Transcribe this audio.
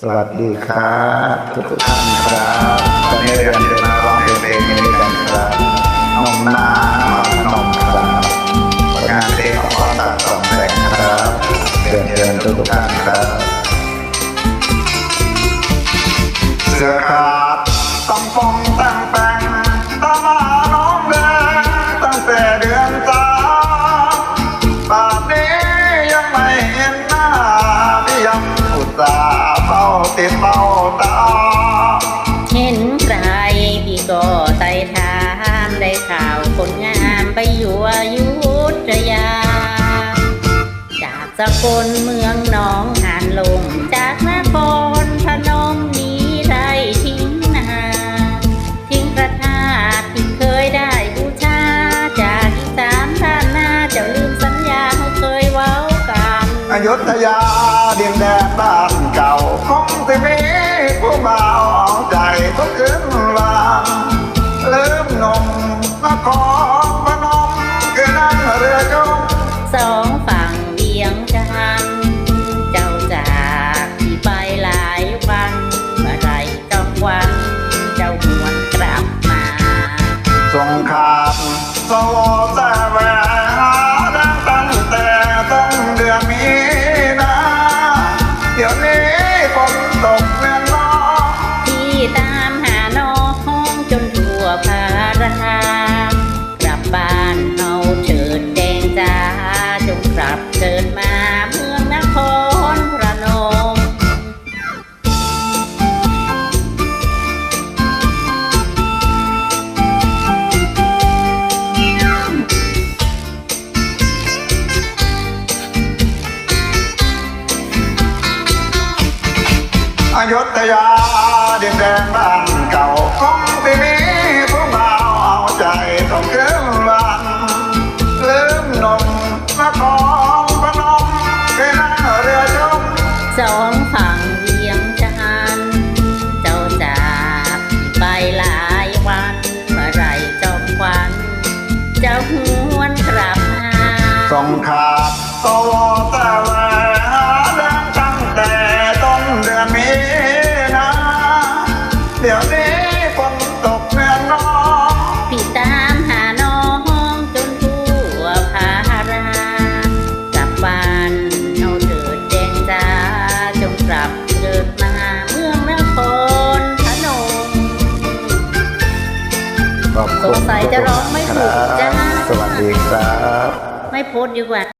สวัสดีครับทุกท่านครับตอนนี้เรียนจะมาร้องเพลงนี้กันครับนมนาขนมครับงานเพลงของพ่อตัดสองแสงครับเรียนเชิญทุกทุกๆท่านครับเสื้อขา ไปอยู่อยุธยา จากสกลเมืองหนองหานลง จากนครพนมนี้ได้ทิ้งนา ทิ้งพระธาตุที่เคยได้บูชา จากอีสานด้านนาเจ้าลืมสัญญาเขาเคยเว้ากันอยุธยาดินแดนบ้านเก่าคงจะมีผู้มาเอาใจทุกคืนวันลืมนมนคร อยุธยาดินแดนบ้านเก่าของที่มีผู้มาเอาใจต้องเกินวันลืมนมนครพนมที่นั่งเรือจมสอง จะร้องไม่ถูกจ้า สวัสดีครับ ไม่โพสต์ดีกว่า